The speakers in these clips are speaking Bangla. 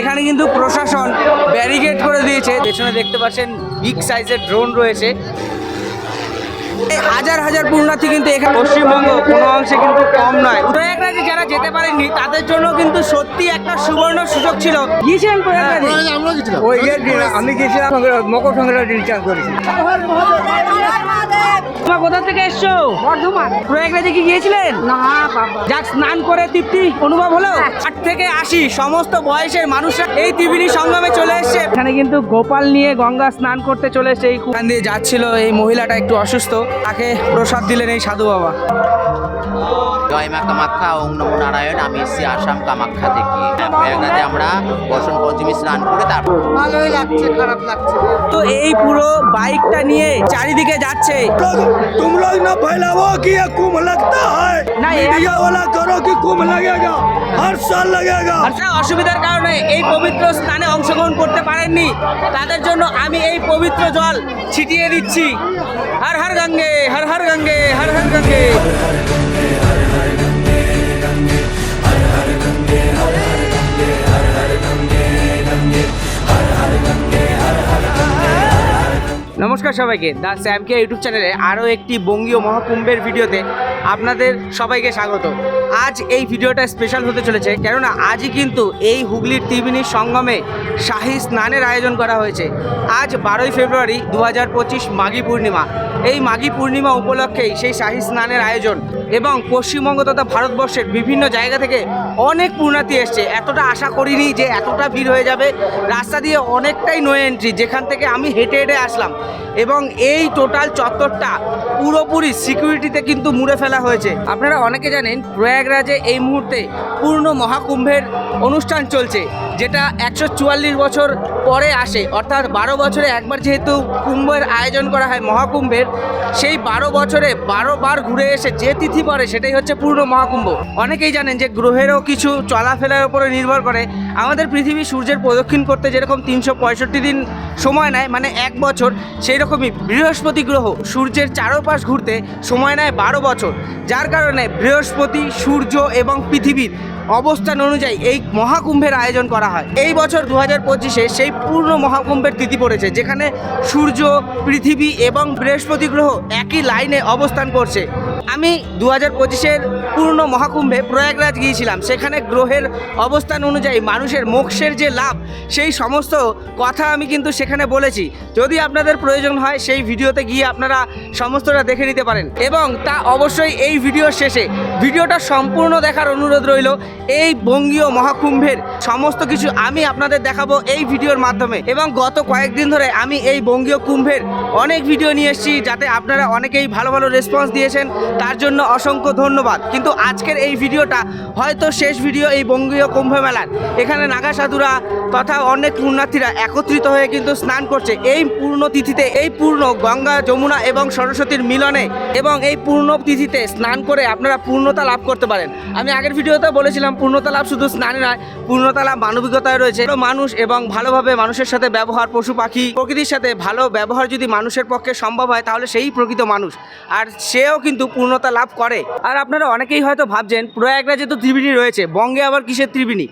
এখানে কিন্তু প্রশাসন ব্যারিকেড করে দিয়েছে। পেছনে দেখতে পাচ্ছেন বিগ সাইজের ড্রোন রয়েছে। হাজার হাজার পূর্ণার্থী কিন্তু এখানে পশ্চিমবঙ্গ কোনো অংশে কিন্তু কম নয়। প্রয়াগরাজে যারা যেতে পারেননি তাদের জন্য কিন্তু সত্যি একটা সুবর্ণ সুযোগ ছিল। গিয়েছিলেন প্রয়াগরাজে আমরা গেছিলাম আমি গেছিলাম সংক্রান্ত- মকর সংক্রান্তি করেছি। তোমার কোথা থেকে এসছো? বর্ধমান। প্রয়াগরাজে কি গিয়েছিলেন? না বাবা। যাক স্নান করে তৃপ্তি অনুভব হলো? আট থেকে আশি সমস্ত বয়সের মানুষরা এই ত্রিবেণী সঙ্গমে চলে এসেছে। এখানে কিন্তু গোপাল নিয়ে গঙ্গা স্নান করতে চলে এসেছে। এই দিয়ে যাচ্ছিল এই মহিলাটা একটু অসুস্থ তাকে প্রসাদ দিলেন এই সাধু বাবা। জয়মা কামাখ্যা ওং নারায়ণ আমি এসেছি আসাম কামাখ্যা থেকে। হ্যাঁ, আমরা বসন্ত পঞ্চমী স্নান করে ভালোই লাগছে খারাপ লাগছে। তো এই পুরো বাইকটা নিয়ে চারিদিকে যাচ্ছে। না কি হয়? না করো কি হর সাল অসুবিধার কারণে এই পবিত্র স্থানে অংশগ্রহণ করতে পারেননি। তাদের জন্য আমি এই পবিত্র জল ছিটিয়ে দিচ্ছি। হর হর গঙ্গে হর হর গঙ্গে হর হর গঙ্গে। নমস্কার সবাইকে। দ্য স্যামকে ইউটিউব চ্যানেলে আরও একটি বঙ্গীয় মহাকুম্ভের ভিডিওতে আপনাদের সবাইকে স্বাগত। আজ এই ভিডিওটা স্পেশাল হতে চলেছে, কেননা আজই কিন্তু এই হুগলির ত্রিবেণী সঙ্গমে শাহী স্নানের আয়োজন করা হয়েছে। আজ বারোই ফেব্রুয়ারি দু হাজার পঁচিশ মাঘী পূর্ণিমা। এই মাঘী পূর্ণিমা উপলক্ষেই সেই শাহী স্নানের আয়োজন এবং পশ্চিমবঙ্গ তথা ভারতবর্ষের বিভিন্ন জায়গা থেকে অনেক পূর্ণার্থী এসছে। এতটা আশা করিনি যে এতটা ভিড় হয়ে যাবে। রাস্তা দিয়ে অনেকটাই নো এন্ট্রি যেখান থেকে আমি হেঁটে হেঁটে আসলাম। এবং এই টোটাল চত্বরটা পুরোপুরি সিকিউরিটিতে কিন্তু মুড়ে ফেলা হয়েছে। আপনারা অনেকে জানেন, প্রয়াগরাজে এই মুহূর্তে পূর্ণ মহাকুম্ভের অনুষ্ঠান চলছে, যেটা একশো চুয়াল্লিশ বছর পরে আসে। অর্থাৎ বারো বছরে একবার যেহেতু কুম্ভের আয়োজন করা হয় মহাকুম্ভের, সেই বারো বছরে বারো বার ঘুরে এসে যে তিথি পড়ে, সেটাই হচ্ছে পূর্ণ মহাকুম্ভ। অনেকেই জানেন যে গ্রহেরও কিছু চলাফেরার উপরে নির্ভর করে। আমাদের পৃথিবী সূর্যের প্রদক্ষিণ করতে যেরকম তিনশো পঁয়ষট্টি দিন সময় নেয় মানে এক বছর সেই রকমই বৃহস্পতি গ্রহ সূর্যের চারপাশ ঘুরতে সময় নেয় বারো বছর। যার কারণে বৃহস্পতি, সূর্য এবং পৃথিবীর অবস্থান অনুযায়ী এই মহাকুম্ভের আয়োজন করা হয়। এই বছর দু হাজার পঁচিশে সেই পূর্ণ মহাকুম্ভের তিথি পড়েছে, যেখানে সূর্য, পৃথিবী এবং বৃহস্পতি গ্রহ একই লাইনে অবস্থান করছে। আমি দু হাজার পঁচিশের পূর্ণ মহাকুম্ভে প্রয়াগরাজ গিয়েছিলাম। সেখানে গ্রহের অবস্থান অনুযায়ী মানুষের মোক্ষের যে লাভ, সেই সমস্ত কথা আমি কিন্তু সেখানে বলেছি। যদি আপনাদের প্রয়োজন হয়, সেই ভিডিওতে গিয়ে আপনারা সমস্তটা দেখে নিতে পারেন। এবং তা অবশ্যই এই ভিডিওর শেষে, ভিডিওটা সম্পূর্ণ দেখার অনুরোধ রইল, এই বঙ্গীয় মহাকুম্ভের সমস্ত কিছু আমি আপনাদের দেখাবো এই ভিডিওর মাধ্যমে। এবং গত কয়েকদিন ধরে আমি এই বঙ্গীয় কুম্ভের অনেক ভিডিও নিয়ে এসেছি, যাতে আপনারা অনেকেই ভালো ভালো রেসপন্স দিয়েছেন। তার জন্য অসংখ্য ধন্যবাদ। কিন্তু আজকের এই ভিডিওটা হয়তো শেষ ভিডিও এই বঙ্গীয় কুম্ভ মেলার। এখানে নাগা সাধুরা তথা অনেক পূর্ণার্থীরা একত্রিত হয়ে কিন্তু স্নান করছে। এই পূর্ণ তিথিতে, এই পূর্ণ গঙ্গা, যমুনা এবং সরস্বতীর মিলনে এবং এই পূর্ণ তিথিতে স্নান করে আপনারা পূর্ণতা লাভ করতে পারেন। আমি আগের ভিডিওতে বলেছিলাম, পূর্ণতা লাভ শুধু স্নানে নয়, পূর্ণতা লাভ মানবিকতায় রয়েছে। মানুষ এবং ভালোভাবে মানুষের সাথে ব্যবহার, পশু পাখি, প্রকৃতির সাথে ভালো ব্যবহার যদি মানুষের পক্ষে সম্ভব হয়, তাহলে সেই প্রকৃত মানুষ। আর সেও কিন্তু পূর্ণতা লাভ করে। আর আপনারা অনেকেই হয়তো ভাবছেন, প্রয়াগরাজে তো ত্রিবেণী রয়েছে, বঙ্গে আবার কিসের ত্রিবেণী?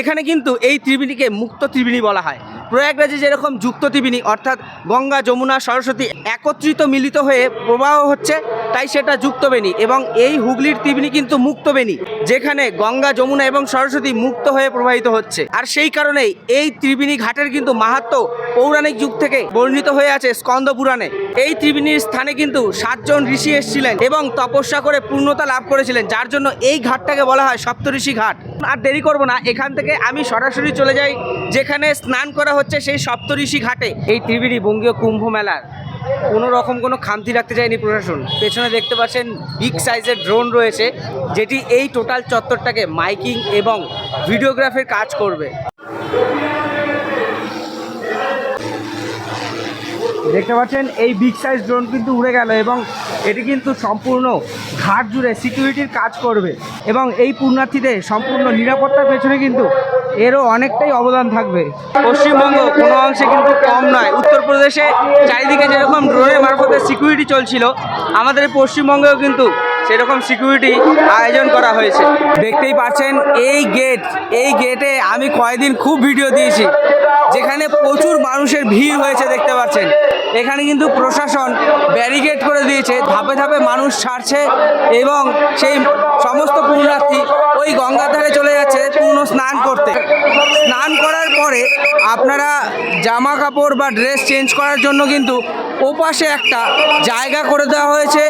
এখানে কিন্তু এই ত্রিবেণীকে মুক্ত ত্রিবেণী বলা হয়। প্রয়াগরাজে যেরকম যুক্ত ত্রিবেণী, অর্থাৎ গঙ্গা, যমুনা, সরস্বতী একত্রিত মিলিত হয়ে প্রবাহ হচ্ছে তাই সেটা যুক্তবেণী এবং এই হুগলির ত্রিবেণী কিন্তু মুক্তবেণী যেখানে গঙ্গা, যমুনা এবং সরস্বতী মুক্ত হয়ে প্রবাহিত হচ্ছে। আর সেই কারণেই এই ত্রিবেণী ঘাটের কিন্তু মাহাত্ম পৌরাণিক যুগ থেকে বর্ণিত হয়ে আছে স্কন্দ পুরাণে। এই ত্রিবেণীর স্থানে কিন্তু সাতজন ঋষি এসেছিলেন এবং তপস্যা করে পূর্ণতা লাভ করেছিলেন, যার জন্য এই ঘাটটাকে বলা হয় সপ্তঋষি ঘাট। আর দেরি করব না, এখান থেকে আমি সরাসরি চলে যাই, যেখানে স্নান করা হচ্ছে সেই সপ্তঋষি ঘাটে, এই ত্রিবেণী বঙ্গীয় কুম্ভ মেলার। কোনো রকম কোনো খামতি রাখতে চায়নি প্রশাসন। পেছনে দেখতে পাচ্ছেন বিগ সাইজের ড্রোন রয়েছে, যেটি এই টোটাল চত্বরটাকে মাইকিং এবং ভিডিওগ্রাফির কাজ করবে। দেখতে পাচ্ছেন, এই বিগ সাইজ ড্রোন কিন্তু উড়ে গেল এবং এটি কিন্তু সম্পূর্ণ ঘাট জুড়ে সিকিউরিটির কাজ করবে। এবং এই পুণ্যার্থীদের সম্পূর্ণ নিরাপত্তার পেছনে কিন্তু এরও অনেকটাই অবদান থাকবে। পশ্চিমবঙ্গ কোনো অংশে কিন্তু কম নয়। উত্তরপ্রদেশে চারিদিকে যেরকম ড্রোনের মারফতে সিকিউরিটি চলছিল, আমাদের পশ্চিমবঙ্গেও কিন্তু সেরকম সিকিউরিটি আয়োজন করা হয়েছে। দেখতেই পাচ্ছেন, এই গেট এই গেটে আমি কয়েকদিন খুব ভিডিও দিয়েছি, যেখানে প্রচুর মানুষের ভিড় হয়েছে দেখতে পাচ্ছেন। এখানে কিন্তু প্রশাসন ব্যারিকেড করে দিয়েছে, ধাপে ধাপে মানুষ ছাড়ছে এবং সেই সমস্ত পুণ্যার্থী ওই গঙ্গার ধারে চলে যাচ্ছে পূর্ণ স্নান করতে। স্নান করার পরে আপনারা জামা কাপড় বা ড্রেস চেঞ্জ করার জন্য কিন্তু ওপাশে একটা জায়গা করে দেওয়া হয়েছে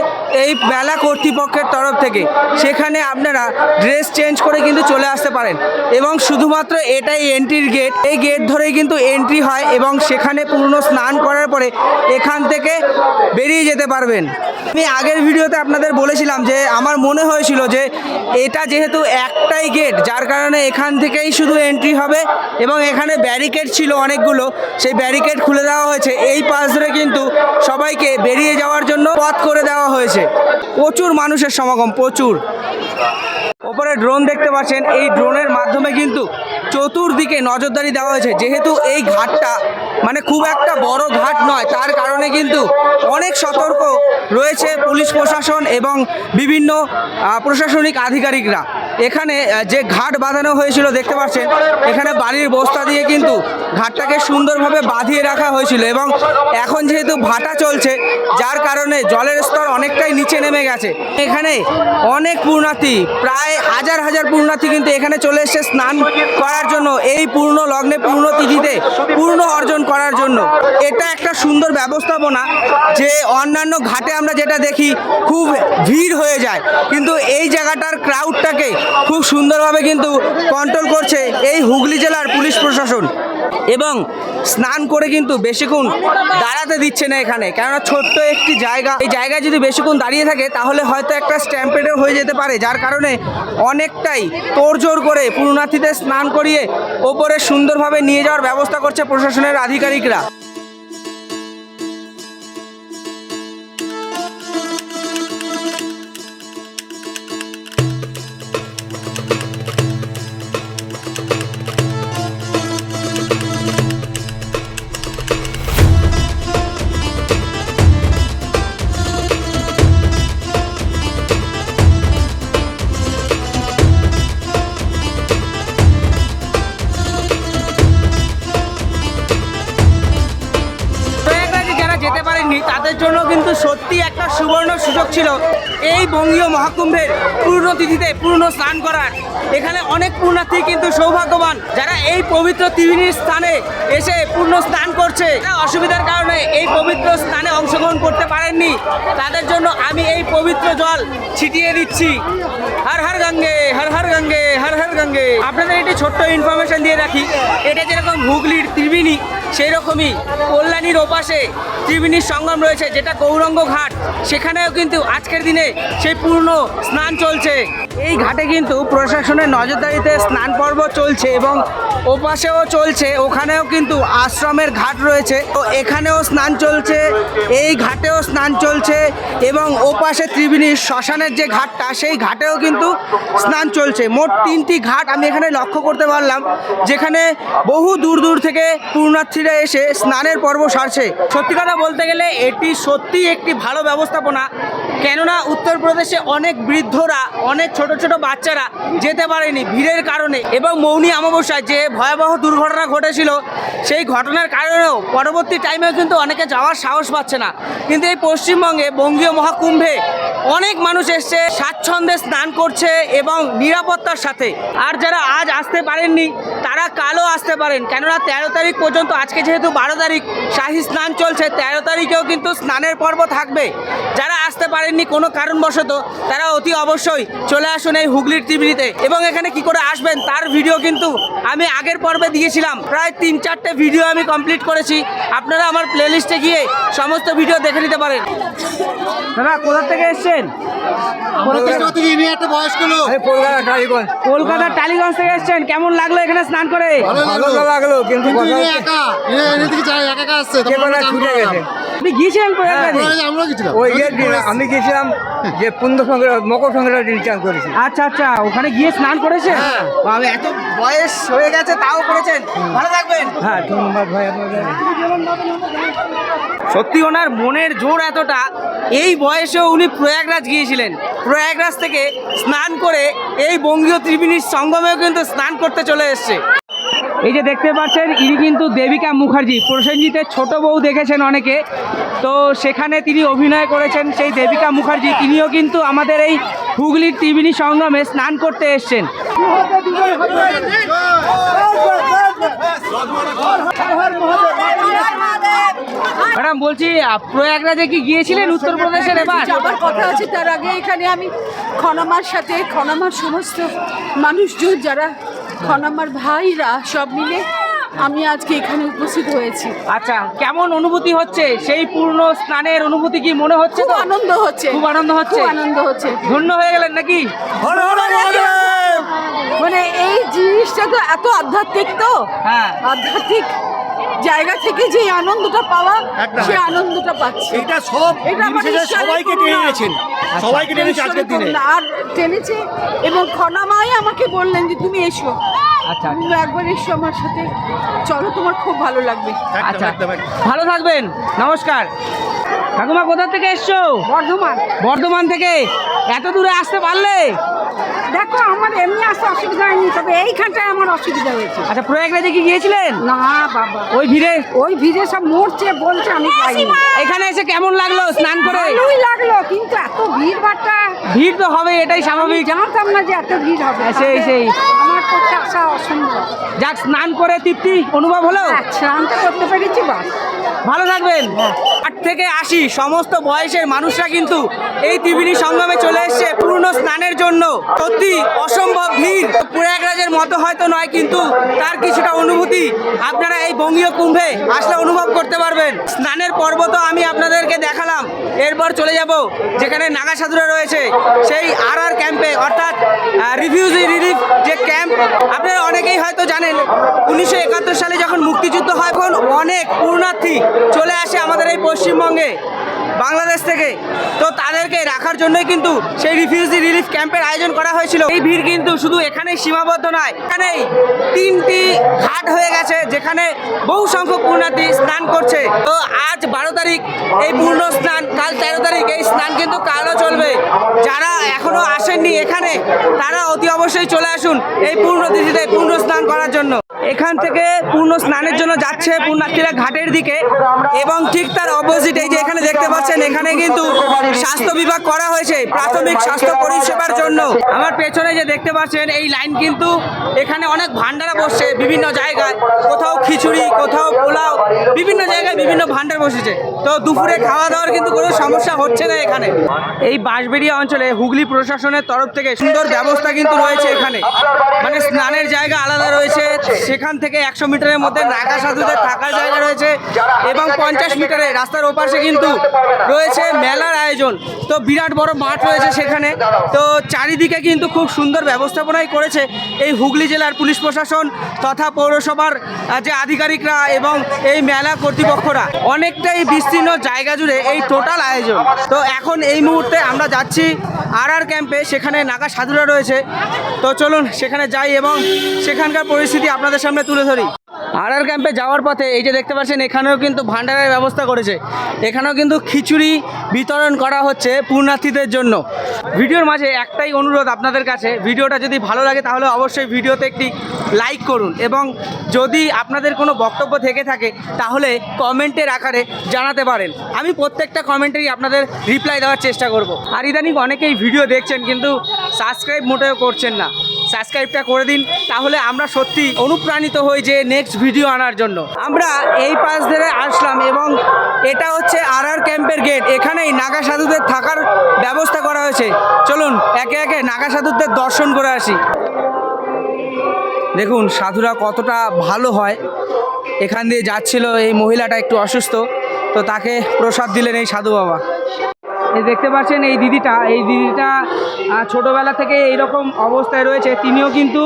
এই মেলা কর্তৃপক্ষের তরফ থেকে। সেখানে আপনারা ড্রেস চেঞ্জ করে কিন্তু চলে আসতে পারেন। এবং শুধুমাত্র এটাই এন্ট্রির গেট এই গেট ধরেই কিন্তু এন্ট্রি হয় এবং সেখানে পূর্ণ স্নান করার পরে এখান থেকে বেরিয়ে যেতে পারবেন। আমি আগের ভিডিওতে আপনাদের বলেছিলাম যে, আমার মনে হয়েছিল যে, এটা যেহেতু একটাই গেট যার কারণে এখান থেকেই শুধু এন্ট্রি হবে এবং এখানে ব্যারিকেড ছিল অনেকগুলো। সেই ব্যারিকেড খুলে দেওয়া হয়েছে। এই পাশ ধরে কিন্তু সবাইকে বেরিয়ে যাওয়ার জন্য পথ করে দেওয়া হয়েছে। প্রচুর মানুষের সমাগম, প্রচুর। ওপরে ড্রোন দেখতে পাচ্ছেন, এই ড্রোনের মাধ্যমে কিন্তু চতুর্দিকে নজরদারি দেওয়া হয়েছে। যেহেতু এই ঘাটটা মানে খুব একটা বড় ঘাট নয়, তার কারণে কিন্তু অনেক সতর্ক রয়েছে পুলিশ প্রশাসন এবং বিভিন্ন প্রশাসনিক আধিকারিকরা। এখানে যে ঘাট বাঁধানো হয়েছিল, দেখতে পাচ্ছেন, এখানে বাড়ির বস্তা দিয়ে কিন্তু ঘাটটাকে সুন্দরভাবে বাঁধিয়ে রাখা হয়েছিল এবং এখন যেহেতু ভাটা চলছে, যার কারণে জলের স্তর অনেকটাই নিচে নেমে গেছে। এখানে অনেক পূর্ণার্থী, প্রায় হাজার হাজার পূর্ণার্থী কিন্তু এখানে চলে এসেছে স্নান করার জন্য, এই পূর্ণ লগ্নে পূর্ণ তিথিতে পূর্ণ অর্জন করার জন্য। এটা একটা সুন্দর ব্যবস্থাপনা যে অন্যান্য ঘাটে আমরা যেটা দেখি, খুব ভিড় হয়ে যায়। কিন্তু এই জায়গাটার ক্রাউডটাকে খুব সুন্দরভাবে কিন্তু কন্ট্রোল করছে এই হুগলি জেলার পুলিশ প্রশাসন। এবং স্নান করে কিন্তু বেশিক্ষণ দাঁড়াতে দিচ্ছে না এখানে। কেননা ছোট্ট একটি জায়গা। এই জায়গায় যদি বেশিক্ষণ দাঁড়িয়ে থাকে, তাহলে হয়তো একটা স্ট্যাম্পেডও হয়ে যেতে পারে, যার কারণে অনেকটাই তোড়জোড় করে পুরুণার্থীদের স্নান করিয়ে ওপরে সুন্দরভাবে নিয়ে যাওয়ার ব্যবস্থা করছে প্রশাসনের আধিকারিকরা। পারেননি তাদের জন্য কিন্তু সত্যি একটা সুবর্ণ সুযোগ ছিল এই বঙ্গীয় মহাকুম্ভের পূর্ণ তিথিতে পূর্ণ স্নান করার। এখানে অনেক পূর্ণার্থী কিন্তু সৌভাগ্যবান, যারা এই পবিত্র ত্রিবেণীর স্থানে এসে পূর্ণ স্নান করছে। অসুবিধার কারণে এই পবিত্র স্নানে অংশগ্রহণ করতে পারেননি, তাদের জন্য আমি এই পবিত্র জল ছিটিয়ে দিচ্ছি। হর হর গঙ্গে, হর হর গঙ্গে, হর হর গঙ্গে। আপনাদের একটি ছোট্ট ইনফরমেশন দিয়ে রাখি, এটা যেরকম হুগলির ত্রিবেণী সেই রকমই কল্যাণীর ওপাশে ত্রিবেণীর সঙ্গম রয়েছে, যেটা গৌরঙ্গ ঘাট। সেখানেও কিন্তু আজকের দিনে সেই পূর্ণ স্নান চলছে। এই ঘাটে কিন্তু প্রশাসনের নজরদারিতে স্নান পর্ব চলছে এবং ওপাশেও চলছে, ওখানেও কিন্তু আশ্রমের ঘাট রয়েছে। তো এখানেও স্নান চলছে, এই ঘাটেও স্নান চলছে এবং ওপাশে ত্রিবেণীর শ্মশানের যে ঘাটটা, সেই ঘাটেও কিন্তু স্নান চলছে। মোট তিনটি ঘাট আমি এখানে লক্ষ্য করতে পারলাম, যেখানে বহু দূর দূর থেকে পূর্ণার্থীরা এসে স্নানের পর্ব সারছে। সত্যি কথা বলতে গেলে এটি সত্যি একটি ভালো ব্যবস্থাপনা। কেননা উত্তরপ্রদেশে অনেক বৃদ্ধরা, অনেক ছোট ছোট বাচ্চারা যেতে পারেনি ভিড়ের কারণে এবং মৌনী অমাবস্যায় যে ভয়াবহ দুর্ঘটনা ঘটেছিল, সেই ঘটনার কারণেও পরবর্তী টাইমেও কিন্তু অনেকে যাওয়ার সাহস পাচ্ছে না। কিন্তু এই পশ্চিমবঙ্গে বঙ্গীয় মহাকুম্ভে অনেক মানুষ এসছে, স্বাচ্ছন্দ্যে স্নান করছে এবং নিরাপত্তার সাথে। আর যারা আজ আসতে পারেননি, তারা কালও আসতে পারেন। কেননা তেরো তারিখ পর্যন্ত, আজকে যেহেতু বারো তারিখ, শাহী স্নান চলছে, তেরো তারিখেও কিন্তু স্নানের পর্ব থাকবে। যারা আসতে পারেননি কোনো কারণবশত তারা অতি অবশ্যই চলে আসুন এই হুগলির টিভিতে। এবং এখানে কি করে আসবেন তার ভিডিও কিন্তু আমি আগের পর্বে দিয়েছিলাম। প্রায় তিন চারটে ভিডিও আমি কমপ্লিট করেছি। আপনারা আমার প্লেলিস্টে গিয়ে সমস্ত ভিডিও দেখে নিতে পারেন। দাদা কোথা থেকে এসছেন? কলকাতার টালিগঞ্জ। থেকে এসছেন। কেমন লাগল এখানে স্নান করে? ভালো লাগল। কিন্তু আপনি গিয়েছিলেন প্রয়াগরাজে আমরা গেছিলাম। ওই যে দিন আমি গেছিলাম যে পুণ্য সংক্রান্ত মকর দিন চান করেছি আচ্ছা আচ্ছা ওখানে গিয়ে স্নান করেছেন? আমি এত বয়স হয়ে গেছে তাও করেছেন? ভালো থাকবেন। হ্যাঁ ধন্যবাদ ভাই আপনাদের সত্যি ওনার মনের জোর এতটা এই বয়সেও উনি প্রয়াগরাজ গিয়েছিলেন। প্রয়াগরাজ থেকে স্নান করে এই বঙ্গীয় ত্রিবেণীর সঙ্গমেও কিন্তু স্নান করতে চলে এসছে। এই যে দেখতে পাচ্ছেন ইনি কিন্তু দেবিকা মুখার্জি। প্রসেনজিতের ছোট বউ দেখেছেন অনেকে। তো সেখানে তিনি অভিনয় করেছেন সেই দেবিকা মুখার্জি। তিনিও কিন্তু আমাদের এই হুগলির ত্রিবেণী সঙ্গমে স্নান করতে এসছেন। ম্যাডাম বলছি প্রয়াগরাজে কি গিয়েছিলেন উত্তরপ্রদেশের এবার? যাবার কথা আছে তার আগে এখানে আমি খনামার সাথে খনামার সমস্ত মানুষজন যারা খনামার ভাইরা সব মিলে আমি আজকে এখানে উপস্থিত হয়েছি। আচ্ছা কেমন অনুভূতি হচ্ছে? সেই পূর্ণ স্নানের অনুভূতি কি মনে হচ্ছে খুব তো? আনন্দ হচ্ছে। খুব আনন্দ হচ্ছে? আনন্দ হচ্ছে। ধন্য হয়ে গেলেন নাকি? মানে এই জিনিসটা তো এত আধ্যাত্মিক তো। হ্যাঁ। আধ্যাত্মিক জায়গা থেকে যে আনন্দটা পাওয়া সেই আনন্দটা পাচ্ছি। এটা সব এটা আমার সবাইকে টেনে এনেছেন। সবাইকে টেনেছে আজকের দিনে। আর টেনেছে এবং খনামাই আমাকে বললেন যে তুমি এসো। আচ্ছা তুমি একবার এসো আমার সাথে। চলো তোমার খুব ভালো লাগবে। আচ্ছা। ভালো থাকবেন। নমস্কার। ঠাকুমা কোথা থেকে এসছো? বর্ধমান। বর্ধমান থেকে। এত দূরে আসতে পারলে? দেখো আমার এমনি আসতে অসুবিধা হয়নি তবে এইখানটায় আমার অসুবিধা হয়েছে। আচ্ছা প্রয়াগরাজে কি গিয়েছিলেন? না বাবা। ওই ভিড়ে? ওই ভিড়ে সব মরছে বলছে আমি পাইনি এখানে এসে কেমন লাগল স্নান করে? ভালোই লাগল কিন্তু এত ভিড় ভাট্টা ভিড় তো হবে এটাই স্বাভাবিক। জানতাম না যে এত ভিড় হবে। হ্যাঁ, সেই, সেই। আমার পক্ষে আসা অসম্ভব। যাক স্নান করে তৃপ্তি অনুভব হলো? হ্যাঁ, স্নান তো করতে পেরেছি বাস। ভালো থাকবেন। আট থেকে আশি সমস্ত বয়সের মানুষরা কিন্তু এই ত্রিবেণী সঙ্গমে চলে এসেছে। পূর্ণ স্নানের জন্য। সত্যি অসম্ভব ভিড়। প্রয়াগরাজের মতো হয়তো নয়, কিন্তু তার কিছুটা অনুভূতি আপনারা এই বঙ্গীয় কুম্ভে আসলে অনুভব করতে পারবেন। স্নানের পর্ব তো আমি আপনাদেরকে দেখালাম। এরপর চলে যাব, যেখানে নাগা সাধুরা রয়েছে। সেই আর আর ক্যাম্পে, অর্থাৎ রিফিউজি রিলিফ যে ক্যাম্প, আপনারা অনেকেই হয়তো জানেন, উনিশশো একাত্তর সালে যখন মুক্তিযুদ্ধ হয়, তখন অনেক পূর্ণার্থী চলে আসে আমাদের এই পশ্চিমবঙ্গে, বাংলাদেশ থেকে। তো তাদেরকে রাখার জন্যই কিন্তু সেই রিফিউজি রিলিফ ক্যাম্পের আয়োজন করা হয়েছিল। এই ভিড় কিন্তু শুধু এখানেই সীমাবদ্ধ নয়, এখানেই তিনটি ঘাট হয়ে গেছে, যেখানে বহু সংখ্যক পূর্ণার্থী স্নান করছে। তো আজ বারো তারিখ, এই পূর্ণ স্নান, কাল তেরো তারিখ, এই স্নান কিন্তু কালও চলবে। যারা এখনও আসেননি এখানে, তারা অতি অবশ্যই চলে আসুন এই পূর্ণ তিথিতে পূর্ণ স্নান করার জন্য। এখান থেকে পূর্ণ স্নানের জন্য যাচ্ছে পুণ্যার্থীরা ঘাটের দিকে এবং ঠিক তার অপোজিট এই যে এখানে দেখতে পাচ্ছেন, এখানে কিন্তু স্বাস্থ্য বিভাগ করা হয়েছে, প্রাথমিক স্বাস্থ্য পরিষেবার জন্য। আমার পেছনে যে দেখতে পাচ্ছেন, এই লাইন কিন্তু এখানে অনেক ভান্ডারা বসছে বিভিন্ন জায়গায়। কোথাও খিচুড়ি, কোথাও পোলাও, বিভিন্ন জায়গায় বিভিন্ন ভান্ডার বসেছে। তো দুপুরে খাওয়া দাওয়ার কিন্তু কোনো সমস্যা হচ্ছে না এখানে। এই বাঁশবেড়িয়া অঞ্চলে হুগলি প্রশাসনের তরফ থেকে সুন্দর ব্যবস্থা কিন্তু রয়েছে এখানে। মানে স্নানের জায়গা আলাদা রয়েছে সেখান থেকে একশো মিটারের মধ্যে নাগা সাধুদের থাকার জায়গা রয়েছে এবং পঞ্চাশ মিটারে রাস্তার ওপাশে কিন্তু রয়েছে মেলার আয়োজন। তো বিরাট বড় মাঠ রয়েছে সেখানে। তো চারিদিকে কিন্তু খুব সুন্দর ব্যবস্থাপনাই করেছে এই হুগলি জেলার পুলিশ প্রশাসন তথা পৌরসভার যে আধিকারিকরা এবং এই মেলা কর্তৃপক্ষরা। অনেকটাই বিস্তীর্ণ জায়গা জুড়ে এই টোটাল আয়োজন। তো এখন এই মুহূর্তে আমরা যাচ্ছি আর আর ক্যাম্পে, সেখানে নাগা সাধুরা রয়েছে। তো চলুন সেখানে যাই এবং সেখানকার পরিস্থিতি আপনাদের সামনে তুলে ধরি। আর ক্যাম্পে যাওয়ার পথে এই যে দেখতে পাচ্ছেন, এখানেও কিন্তু ভান্ডারের ব্যবস্থা করেছে। এখানেও কিন্তু খিচুড়ি বিতরণ করা হচ্ছে পূর্ণার্থীদের জন্য। ভিডিওর মাঝে একটাই অনুরোধ আপনাদের কাছে। ভিডিওটা যদি ভালো লাগে, তাহলে অবশ্যই ভিডিওতে একটি লাইক করুন এবং যদি আপনাদের কোনো বক্তব্য থেকে থাকে, তাহলে কমেন্টের আকারে জানাতে পারেন। আমি প্রত্যেকটা কমেন্টেরই আপনাদের রিপ্লাই দেওয়ার চেষ্টা করব। আর ইদানিং অনেকেই ভিডিও দেখছেন, কিন্তু সাবস্ক্রাইব মোটেও করছেন না। সাবস্ক্রাইবটা করে দিন, তাহলে আমরা সত্যি অনুপ্রাণিত হই যে নেক্সট ভিডিও আনার জন্য। আমরা এই পাশ ধরে আসলাম এবং এটা হচ্ছে আর আর ক্যাম্পের গেট এখানেই নাগা সাধুদের থাকার ব্যবস্থা করা হয়েছে। চলুন, একে একে নাগা সাধুদের দর্শন করে আসি। দেখুন, সাধুরা কতটা ভালো হয়। এখান দিয়ে যাচ্ছিল এই মহিলাটা একটু অসুস্থ, তো তাকে প্রসাদ দিলেন এই সাধু বাবা। দেখতে পাচ্ছেন এই দিদিটা এই দিদিটা ছোটোবেলা থেকে এইরকম অবস্থায় রয়েছে। তিনিও কিন্তু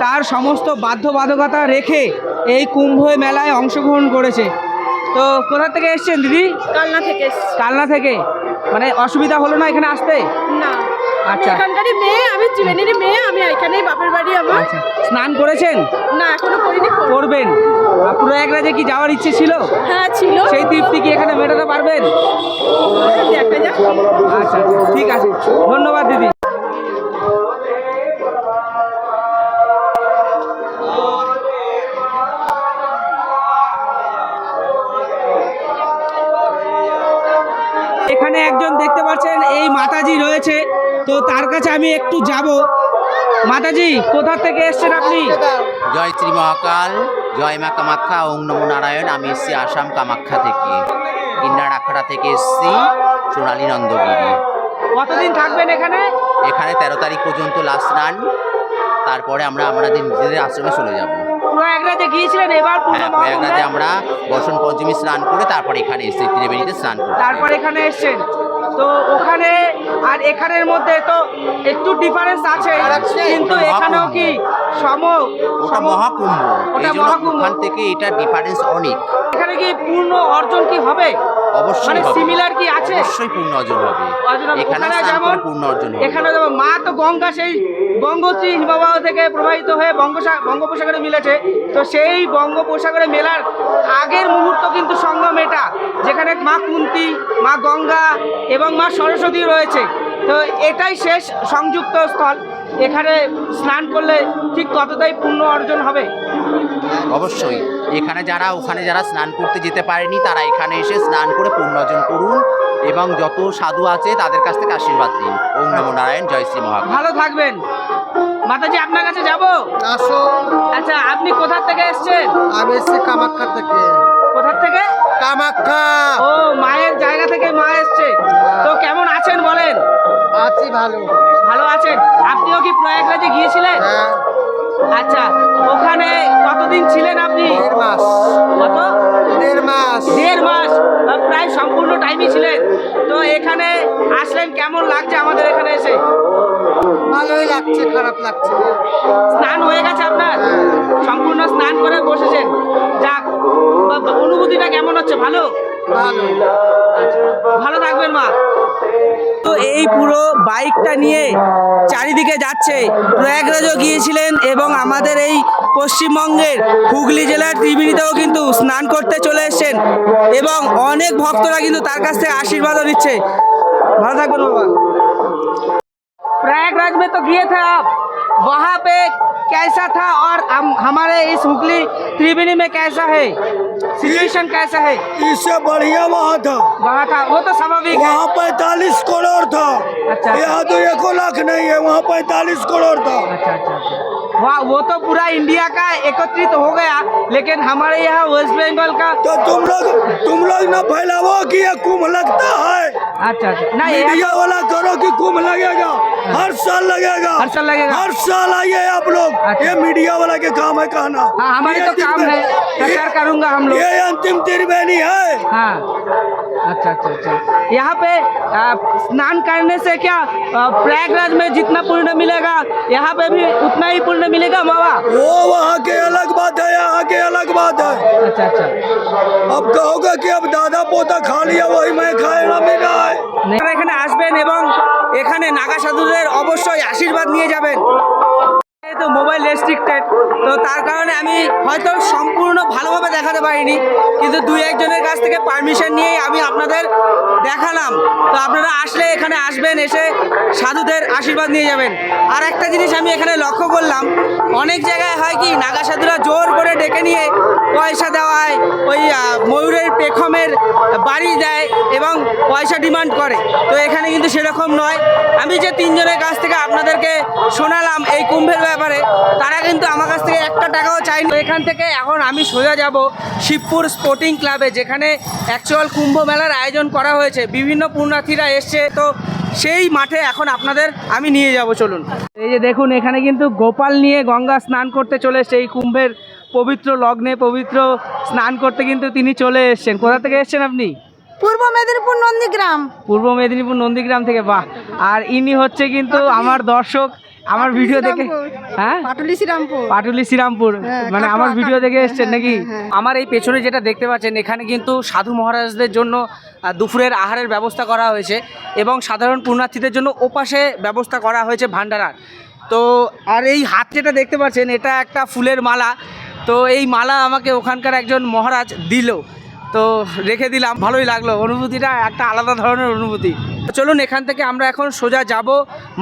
তার সমস্ত বাধ্যবাধকতা রেখে এই কুম্ভ মেলায় অংশগ্রহণ করেছে। তো কোথা থেকে এসছেন দিদি? কালনা থেকে কালনা থেকে। মানে অসুবিধা হলো না এখানে আসতে? না। আমি আচ্ছা। এখানকারই মেয়ে আমি ত্রিবেণীর মেয়ে আমি এখানেই বাপের বাড়ি আমার। আচ্ছা। স্নান করেছেন? না এখনও করিনি করবেন। এক রাজে কি যাওয়ার ইচ্ছে ছিল? হ্যাঁ ছিল। সেই তৃপ্তি কি এখানে মেটাতে পারবেন? দেখা যাক। আচ্ছা, ঠিক আছে। ধন্যবাদ দিদি। তো তার কাছে আমি একটু যাব। মাতাজি কোথা থেকে এসেছেন আপনি? জয় শ্রী মহাকাল জয় মা কামাখ্যা ওং নমো নারায়ণ। আমি এসছি আসাম কামাখ্যা থেকে। কিন্নার আখড়া থেকে এসছি সোনালী নন্দগিরি। কতদিন থাকবেন এখানে? এখানে তেরো তারিখ পর্যন্ত লাস্ট স্নান তারপরে আমরা আমাদের নিজেদের আশ্রমে চলে যাব। প্রয়াগরাজে গিয়েছিলেন এবার হ্যাঁ? প্রয়াগরাজে আমরা বসন্ত পঞ্চমী স্নান করে তারপরে এখানে এসছি ত্রিবেণীতে স্নান করতে। তারপর এখানে এসছেন। তো ওখানে আর এখানের মধ্যে তো একটু ডিফারেন্স আছে। কিন্তু এখানেও কি সম ওটা মহাকুম্ভ। ওটা মহাকুম্ভ। থেকে এটা ডিফারেন্স অনেক। এখানে কি পূর্ণ অর্জন কি হবে? অবশ্যই মানে হবে। কি আছে? অবশ্যই পূর্ণ অর্জন হবে। এখানে যেমন পূর্ণ অর্জন হবে। এখানে যেমন মা তো গঙ্গা সেই গঙ্গোত্রী হিমবাহ থেকে প্রবাহিত হয়ে বঙ্গোপসাগরে মিলেছে। তো সেই বঙ্গোপসাগরে মেলার আগের মুহূর্ত কিন্তু সঙ্গম এটা যেখানে মা কুন্তি মা গঙ্গা এবং মা সরস্বতী রয়েছে। তো এটাই শেষ সংযুক্ত স্থল। এখানে স্নান করলে ঠিক ততটাই পূর্ণ অর্জন হবে। অবশ্যই। এখানে যারা ওখানে যারা স্নান করতে যেতে পারেনি তারা এখানে এসে স্নান করে পূর্ণ অর্জন করুন এবং যত সাধু আছে তাদের কাছ থেকে আশীর্বাদ দিন ওম নমো নারায়ণ জয় শ্রী মহাকাল। ভালো থাকবেন। মাতাজি আপনার কাছে যাব? আসো। আচ্ছা আপনি কোথা থেকে এসেছেন? আমি এসছি কামাখ্যা থেকে। কোথা থেকে? কামাখ্যা। ও মায়ের জায়গা থেকে মা এসছে। তো কেমন আছেন বলেন? আছি ভালো। ভালো আছেন। আপনিও কি প্রয়াগরাজে গিয়েছিলেন? হ্যাঁ। আচ্ছা ওখানে কতদিন ছিলেন আপনি? দেড় মাস। কত? দেড় মাস। দেড় মাস। প্রায় সম্পূর্ণ টাইমই ছিলেন। তো এখানে আসলেন কেমন লাগছে আমাদের এখানে এসে? ভালোই লাগছে খারাপ লাগছে স্নান হয়ে গেছে আপনার? সম্পূর্ণ স্নান করে বসেছেন। যাক অনুভূতিটা কেমন হচ্ছে? ভালো? ভালো। ভালো থাকবেন মা। এই পুরো বাইকটা নিয়ে চারিদিকে যাচ্ছে প্রয়াগরাজও গিয়েছিলেন এবং আমাদের এই পশ্চিমবঙ্গের হুগলি জেলার ত্রিবেণীতেও কিন্তু স্নান করতে চলে এসেছেন এবং অনেক ভক্তরা কিন্তু তার কাছ থেকে আশীর্বাদও নিচ্ছে ভালো থাকবেন বাবা प्रयागराज में तो गए थे आप वहाँ पे कैसा था और हम हमारे इस हुगली त्रिवेणी में कैसा है सिचुएशन कैसा है? इससे बढ़िया वहाँ था। वहाँ था। वो तो स्वाभाविक है। वहाँ पैतालीस करोड़ था। अच्छा। यहाँ तो एक लाख नहीं है वहाँ पैतालीस करोड़ था। अच्छा अच्छा अच्छा। वाह वो तो पूरा इंडिया का एकत्रित हो गया लेकिन हमारे यहाँ वेस्ट बंगाल का तो तुम लोग तुम लोग न फैलावो कि ये कुंभ लगता है। अच्छा अच्छा। ना मीडिया वाला करो कि कुंभ लगेगा। हर साल लगेगा। हर साल लगेगा। हर साल आइए आप लोग। अच्छा। ये मीडिया वाला के काम है कहना। हाँ हमारे तो काम है। प्रचार करूँगा हम लोग। ये अंतिम त्रिवेणी है। हाँ। अच्छा अच्छा अच्छा यहाँ पे आ, स्नान करने से क्या आ, प्रयागराज में जितना पुण्य मिलेगा यहाँ पे भी उतना ही पुण्य मिलेगा बाबा वो वहाँ के अलग बात है यहाँ के अलग बात है अच्छा अच्छा अब कहोगे कि अब दादा पोता खा लिया वही मैं खाए ना मिला है আপনারা এখানে আসবেন এবং এখানে নাগা সাধুদের অবশ্যই আশীর্বাদ নিয়ে যাবেন তো মোবাইল রেস্ট্রিক্টেড তো তার কারণে আমি হয়তো সম্পূর্ণ ভালোভাবে দেখাতে পারিনি। কিন্তু দুই একজনের কাছ থেকে পারমিশন নিয়েই আমি আপনাদের দেখালাম। তো আপনারা আসলে এখানে আসবেন, এসে সাধুদের আশীর্বাদ নিয়ে যাবেন। আর একটা জিনিস আমি এখানে লক্ষ্য করলাম, অনেক জায়গায় হয় কি, নাগা সাধুরা জোর করে ডেকে নিয়ে পয়সা দেওয়ায় ওই ময়ূরের পেখমের বাড়ি দেয় এবং পয়সা ডিমান্ড করে। তো এখানে কিন্তু সেরকম নয়। আমি যে তিনজনের কাছ থেকে আপনাদেরকে শোনালাম, এই কুম্ভের ব্যাপারে তারা কিন্তু আমার কাছ থেকে একটা টাকাও চাইনি। তো এখান থেকে এখন আমি সোজা যাব শিবপুর স্পোর্টিং ক্লাবে যেখানে অ্যাকচুয়াল কুম্ভ মেলার আয়োজন করা হয়েছে। বিভিন্ন পুণ্যার্থীরা এসছে তো সেই মাঠে এখন আপনাদের আমি নিয়ে যাব চলুন। এই যে দেখুন এখানে কিন্তু গোপাল নিয়ে গঙ্গা স্নান করতে চলে এসছে। এই কুম্ভের পবিত্র লগ্নে পবিত্র স্নান করতে কিন্তু তিনি চলে এসছেন। কোথা থেকে এসছেন আপনি? পূর্ব মেদিনীপুর নন্দীগ্রাম। পূর্ব মেদিনীপুর নন্দীগ্রাম থেকে বাহ! আর ইনি হচ্ছে কিন্তু আমার দর্শক। আমার ভিডিও দেখে হ্যাঁ? পাটুলি শ্রীরামপুর পাটুলি শ্রীরামপুর হ্যাঁ, মানে আমার ভিডিও দেখে এসছেন হ্যাঁ, নাকি? হ্যাঁ। আমার এই পেছনে যেটা দেখতে পাচ্ছেন এখানে কিন্তু সাধু মহারাজদের জন্য দুপুরের আহারের ব্যবস্থা করা হয়েছে এবং সাধারণ পুণ্যার্থীদের জন্য ওপাশে ব্যবস্থা করা হয়েছে ভান্ডারার তো আর এই হাত যেটা দেখতে পাচ্ছেন এটা একটা ফুলের মালা। তো এই মালা আমাকে ওখানকার একজন মহারাজ দিল। তো রেখে দিলাম। ভালোই লাগল। অনুভূতিটা একটা আলাদা ধরনের অনুভূতি। চলুন এখান থেকে আমরা এখন সোজা যাব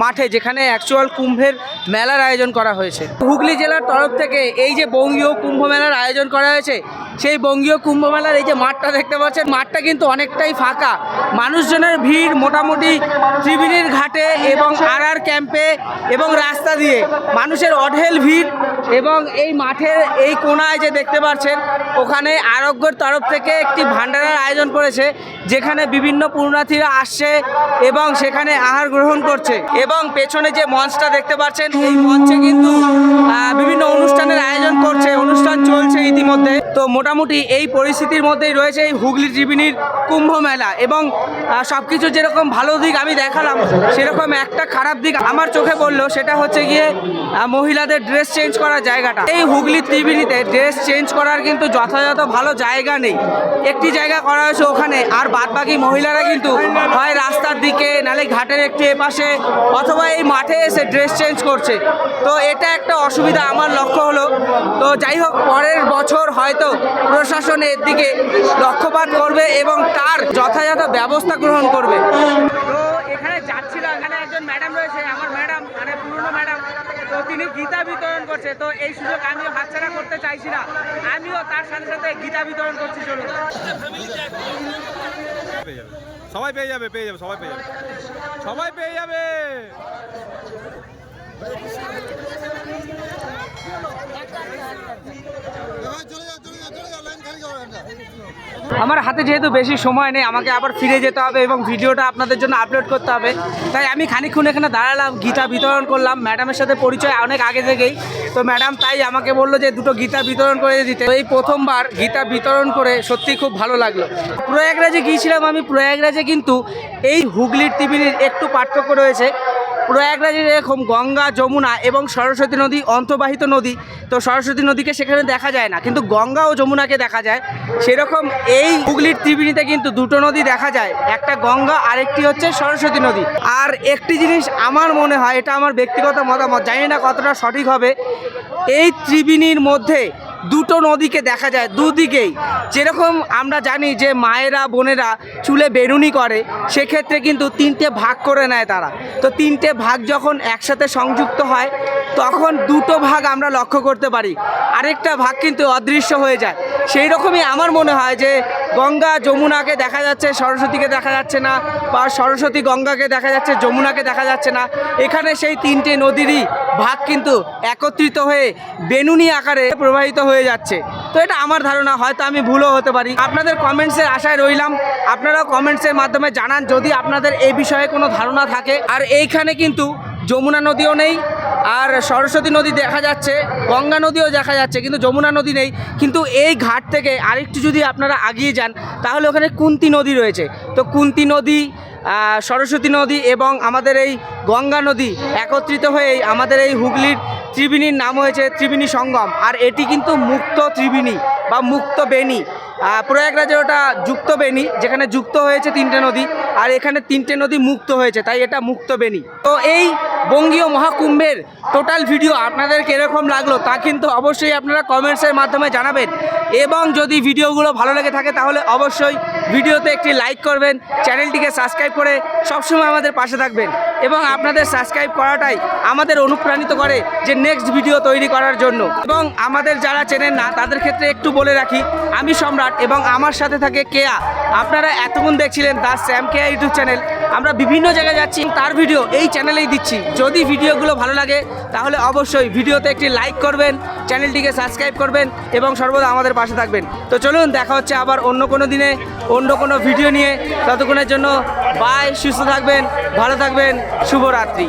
মাঠে, যেখানে অ্যাকচুয়াল কুম্ভের মেলার আয়োজন করা হয়েছে। হুগলি জেলার তরফ থেকে এই যে বঙ্গীয় কুম্ভ মেলার আয়োজন করা হয়েছে, সেই বঙ্গীয় কুম্ভ মেলার এই যে মাঠটা দেখতে পাচ্ছেন, মাঠটা কিন্তু অনেকটাই ফাঁকা। মানুষজনের ভিড় মোটামুটি ত্রিবেণীর ঘাটে এবং আর আর ক্যাম্পে এবং রাস্তা দিয়ে। মানুষের অঢেল ভিড় এবং এই মাঠের এই কোনায় যে দেখতে পাচ্ছেন, ওখানে আরোগ্যর তরফ থেকে একটি ভান্ডারের আয়োজন করেছে, যেখানে বিভিন্ন পুণ্যার্থীরা আসছে এবং সেখানে আহার গ্রহণ করছে। এবং পেছনে যে মঞ্চটা দেখতে পাচ্ছেন, এই মঞ্চে কিন্তু বিভিন্ন অনুষ্ঠানের আয়োজন করছে, অনুষ্ঠান চলছে ইতিমধ্যে। তো মোটামুটি এই পরিস্থিতির মধ্যেই রয়েছে এই হুগলি জীবিনীর কুম্ভ মেলা এবং সব কিছু যেরকম ভালো দিক আমি দেখালাম, সেরকম একটা খারাপ দিক আমার চোখে পড়ল, সেটা হচ্ছে গিয়ে মহিলাদের ড্রেস চেঞ্জ করার জায়গাটা। এই হুগলি ত্রিবেণীতে ড্রেস চেঞ্জ করার কিন্তু যথাযথ ভালো জায়গা নেই। একটি জায়গা করা হয়েছে ওখানে, আর বাদ বাকি মহিলারা কিন্তু হয় রাস্তার দিকে, নালে ঘাটের একটু এপাশে, অথবা এই মাঠে এসে ড্রেস চেঞ্জ করছে। তো এটা একটা অসুবিধা, আমার লক্ষ্য হলো। তো যাই হোক, পরের বছর হয়তো প্রশাসন এর দিকে লক্ষ্যপাত করবে এবং তার যথাযথ ব্যবস্থা গ্রহণ করবে। তো এখানে যাচ্ছিলাম এখানে একজন ম্যাডাম রয়েছে আমার ম্যাডাম মানে পুরনো ম্যাডাম। তো তিনি গীতা বিতরণ করছে তো এই সুযোগ আমিও হাতছাড়া করতে চাইছি না। আমিও তার সাথে সাথে গীতা বিতরণ করছি চলুন। সবাই পেয়ে যাবে পেয়ে যাবে সবাই পেয়ে যাবে। সবাই পেয়ে যাবে। আমার হাতে যেহেতু বেশি সময় নেই, আমাকে আবার ফিরে যেতে হবে এবং ভিডিওটা আপনাদের জন্য আপলোড করতে হবে। তাই আমি খানিক্ষণ এখানে দাঁড়ালাম, গীতা বিতরণ করলাম। ম্যাডামের সাথে পরিচয় অনেক আগে থেকেই। তো ম্যাডাম তাই আমাকে বলল যে দুটো গীতা বিতরণ করে দিতে। এই প্রথমবার গীতা বিতরণ করে সত্যি খুব ভালো লাগল। প্রয়াগরাজে গিয়েছিলাম আমি। প্রয়াগরাজে কিন্তু এই হুগলির টিভির একটু পার্থক্য রয়েছে। প্রয়াগরাজে এরকম গঙ্গা, যমুনা এবং সরস্বতী নদী অন্তর্বাহিত নদী, তো সরস্বতী নদীকে সেখানে দেখা যায় না। কিন্তু গঙ্গা ও যমুনাকে দেখা যায়। সেরকম এই হুগলির ত্রিবেণীতে কিন্তু দুটো নদী দেখা যায়। একটা গঙ্গা, আরেকটি হচ্ছে সরস্বতী নদী। আর একটি জিনিস আমার মনে হয়, এটা আমার ব্যক্তিগত মতামত, জানি না কতটা সঠিক হবে, এই ত্রিবেণীর মধ্যে দুটো নদীকে দেখা যায় দুদিকেই। যেরকম আমরা জানি যে মায়েরা, বোনেরা চুলে বেরুনি করে, সেক্ষেত্রে কিন্তু তিনটে ভাগ করে নেয় তারা। তো তিনটে ভাগ যখন একসাথে সংযুক্ত হয়, তখন দুটো ভাগ আমরা লক্ষ্য করতে পারি। আরেকটা ভাগ কিন্তু অদৃশ্য হয়ে যায়। সেই রকমই আমার মনে হয় যে গঙ্গা যমুনাকে দেখা যাচ্ছে, সরস্বতীকে দেখা যাচ্ছে না বা সরস্বতী গঙ্গাকে দেখা যাচ্ছে, যমুনাকে দেখা যাচ্ছে না। এখানে সেই তিনটে নদীরই ভাগ কিন্তু একত্রিত হয়ে বেনুনি আকারে প্রবাহিত হয়ে যাচ্ছে। তো এটা আমার ধারণা, হয়তো আমি ভুলও হতে পারি। আপনাদের কমেন্টসের আশায় রইলাম। আপনারাও কমেন্টসের মাধ্যমে জানান যদি আপনাদের এই বিষয়ে কোনো ধারণা থাকে। আর এইখানে কিন্তু যমুনা নদীও নেই আর সরস্বতী নদী দেখা যাচ্ছে, গঙ্গা নদীও দেখা যাচ্ছে, কিন্তু যমুনা নদী নেই। কিন্তু এই ঘাট থেকে আরেকটু যদি আপনারা আগিয়ে যান, তাহলে ওখানে কুন্তি নদী রয়েছে। তো কুন্তি নদী সরস্বতী নদী এবং আমাদের এই গঙ্গা নদী একত্রিত হয়ে আমাদের এই হুগলির ত্রিবেণীর নাম হয়েছে ত্রিবেণী সঙ্গম। আর এটি কিন্তু মুক্ত ত্রিবেণী বা মুক্ত বেণী। প্রয়াগরাজে ওটা যুক্ত বেণী, যেখানে যুক্ত হয়েছে তিনটে নদী, আর এখানে তিনটে নদী মুক্ত হয়েছে, তাই এটা মুক্ত বেণী। তো এই বঙ্গীয় মহাকুম্ভের টোটাল ভিডিও আপনাদের কীরকম লাগল তা কিন্তু অবশ্যই আপনারা কমেন্টসের মাধ্যমে জানাবেন। এবং যদি ভিডিওগুলো ভালো লেগে থাকে, তাহলে অবশ্যই ভিডিওতে একটি লাইক করবেন চ্যানেলটিকে সাবস্ক্রাইব করে সবসময় আমাদের পাশে থাকবেন। এবং আপনাদের সাবস্ক্রাইব করাটাই আমাদের অনুপ্রাণিত করে যে নেক্সট ভিডিও তৈরি করার জন্য। এবং আমাদের যারা চেনেন না, তাদের ক্ষেত্রে একটু বলে রাখি, আমি সম্রাট এবং আমার সাথে থাকে কেয়া। আপনারা এতক্ষণ দেখছিলেন the Sam Keya YouTube channel. আমরা বিভিন্ন জায়গায় যাচ্ছি, তার ভিডিও এই চ্যানেলেই দিচ্ছি। যদি ভিডিওগুলো ভালো লাগে, তাহলে অবশ্যই ভিডিওতে একটি লাইক করবেন, চ্যানেলটিকে সাবস্ক্রাইব করবেন এবং সর্বদা আমাদের পাশে থাকবেন। তো চলুন, দেখা হচ্ছে আবার অন্য কোনো দিনে, অন্য কোনো ভিডিও নিয়ে। ততক্ষণের জন্য বাই সুস্থ থাকবেন, ভালো থাকবেন, শুভরাত্রি।